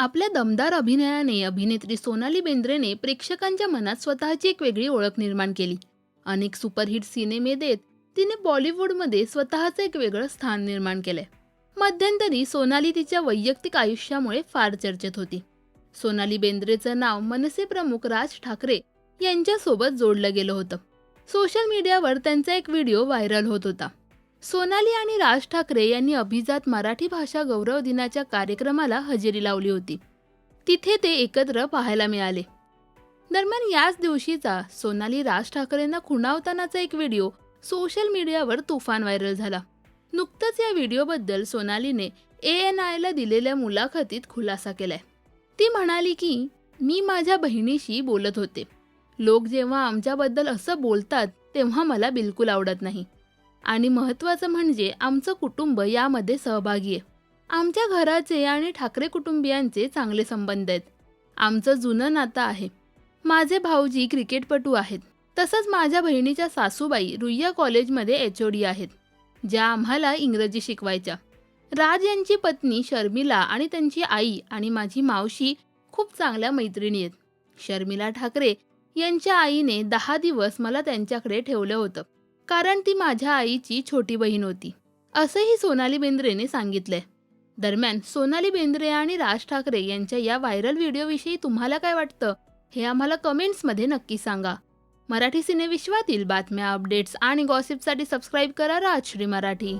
आपल्या दमदार अभिनयाने अभिनेत्री सोनाली बेंद्रेने प्रेक्षकांच्या मनात स्वतःची एक वेगळी ओळख निर्माण केली. अनेक सुपरहिट सिनेमे देत तिने बॉलिवूडमध्ये स्वतःचं एक वेगळं स्थान निर्माण केलंय. मध्यंतरी सोनाली तिच्या वैयक्तिक आयुष्यामुळे फार चर्चेत होती. सोनाली बेंद्रेचं नाव मनसे प्रमुख राज ठाकरे यांच्यासोबत जोडलं गेलं होतं. सोशल मीडियावर त्यांचा एक व्हिडिओ व्हायरल होत होता. सोनाली आणि राज ठाकरे यांनी अभिजात मराठी भाषा गौरव दिनाच्या कार्यक्रमाला हजेरी लावली होती. तिथे ते एकत्र पाहायला मिळाले. दरम्यान याच दिवशीचा सोनाली राज ठाकरेंना खुणावतानाचा एक व्हिडिओ सोशल मीडियावर तुफान व्हायरल झाला. नुकतंच या व्हिडिओबद्दल सोनालीने ए एन आयला दिलेल्या मुलाखतीत खुलासा केलाय. ती म्हणाली की मी माझ्या बहिणीशी बोलत होते. लोक जेव्हा आमच्याबद्दल असं बोलतात तेव्हा मला बिलकुल आवडत नाही. आणि महत्त्वाचं म्हणजे आमचं कुटुंब यामध्ये सहभागी आहे. आमच्या घराचे आणि ठाकरे कुटुंबियांचे चांगले संबंध आहेत. आमचं जुनं नातं आहे. माझे भाऊजी क्रिकेटपटू आहेत. तसंच माझ्या बहिणीच्या सासूबाई रुईया कॉलेजमध्ये एच ओ डी आहेत ज्या आम्हाला इंग्रजी शिकवायच्या. राज यांची पत्नी शर्मिला आणि त्यांची आई आणि माझी मावशी खूप चांगल्या मैत्रिणी आहेत. शर्मिला ठाकरे यांच्या आईने दहा दिवस मला त्यांच्याकडे ठेवलं होतं. कारण ती माझ्या आईची छोटी बहीण होती. असंही सोनाली बेंद्रेने सांगितलंय. दरम्यान सोनाली बेंद्रे आणि राज ठाकरे यांच्या या व्हायरल व्हिडिओविषयी तुम्हाला काय वाटतं? हे आम्हाला कमेंट्समध्ये नक्की सांगा. मराठी सिनेविश्वातील बातम्या अपडेट्स आणि गॉसिपसाठी सबस्क्राईब करा राजश्री मराठी.